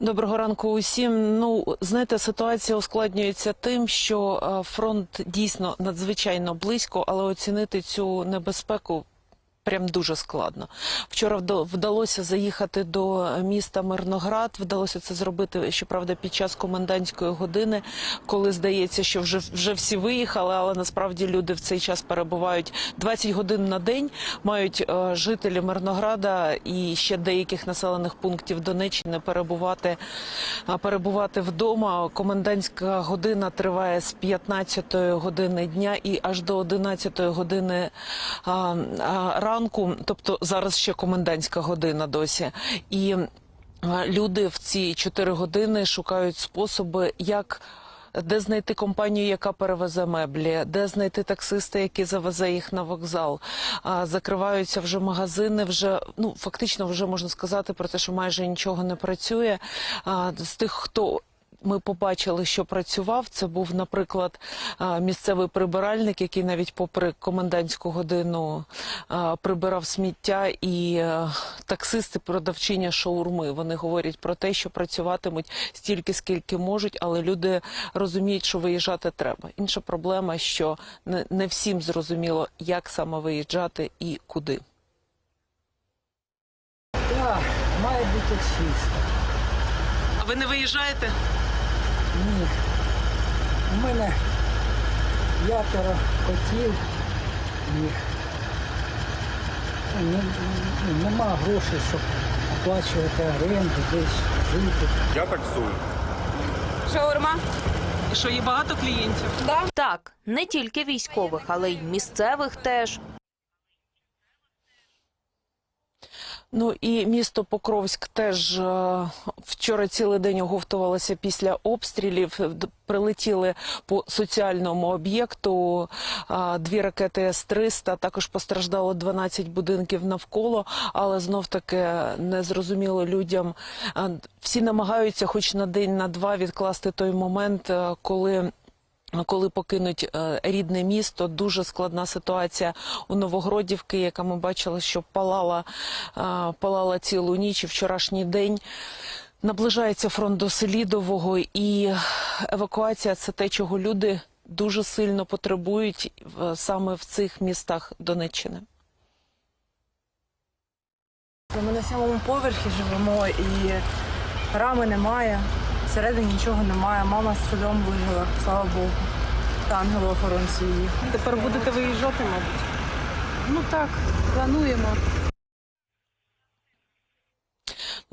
Доброго ранку усім. Ну знаєте, ситуація ускладнюється тим, що е, фронт дійсно надзвичайно близько, але оцінити цю небезпеку. Прям дуже складно. Вчора вда- вдалося заїхати до міста Мирноград. Вдалося це зробити, щоправда, під час комендантської години, коли здається, що вже вже всі виїхали, але насправді люди в цей час перебувають 20 годин на день. Мають е, жителі Мирнограда і ще деяких населених пунктів Донеччини перебувати, перебувати вдома. Комендантська година триває з 15 години дня і аж до 11 години а, а, ранку. Тобто зараз ще комендантська година досі. І люди в ці 4 години шукають способи, як. Де знайти компанію, яка перевезе меблі, де знайти таксиста, який завезе їх на вокзал. Закриваються вже магазини. Вже ну фактично вже можна сказати про те, що майже нічого не працює. З тих, хто ми побачили, що працював. Це був, наприклад, місцевий прибиральник, який навіть попри комендантську годину прибирав сміття, і таксисти, продавчиня шаурми. Вони говорять про те, що працюватимуть стільки, скільки можуть, але люди розуміють, що виїжджати треба. Інша проблема, що не, не всім зрозуміло, як саме виїжджати і куди. Так, має бути чисто. А ви не виїжджаєте? Ні. У мене п'ятеро котів і ну, не- ну, нема грошей, щоб оплачувати оренду, десь жити. Я таксую. Шаурма. Що є багато клієнтів? Так, не тільки військових, але й місцевих теж. Ну і місто Покровськ теж е, вчора цілий день оговтувалося після обстрілів. Прилетіли по соціальному об'єкту дві ракети С-300. Також постраждало 12 будинків навколо, але знов таки незрозуміло людям. Е, Всі намагаються, хоч на день, на два, відкласти той момент, е, коли. Коли покинуть е, рідне місто, дуже складна ситуація у Новогродівки, яка ми бачили, що палала, е, палала цілу ніч і вчорашній день. Наближається фронт до Селідового, і евакуація це те, чого люди дуже сильно потребують саме в цих містах Донеччини. Ми на сьомому поверхі живемо і рами немає. Всередині нічого немає. Мама з судом вижила, слава Богу. Та ангело-охоронці її. Тепер будете виїжджати, мабуть. Ну так, плануємо.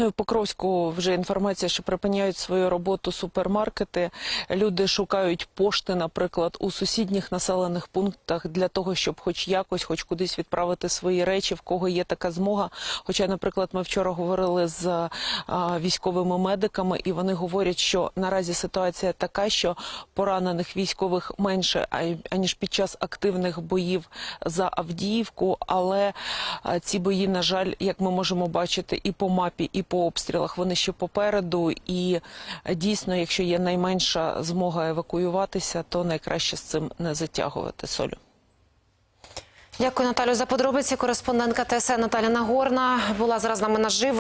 Ну в Покровську вже інформація, що припиняють свою роботу супермаркети. Люди шукають пошти, наприклад, у сусідніх населених пунктах для того, щоб хоч якось, хоч кудись відправити свої речі, в кого є така змога. Хоча, наприклад, ми вчора говорили з а, військовими медиками, і вони говорять, що наразі ситуація така, що поранених військових менше аніж під час активних боїв за Авдіївку. Але а, ці бої, на жаль, як ми можемо бачити, і по мапі, і по обстрілах вони ще попереду. І е, дійсно, якщо є найменша змога евакуюватися, то найкраще з цим не затягувати солю. Дякую, Наталю, за подробиці. Кореспондентка ТСН Наталя Нагорна була зараз з нами наживо.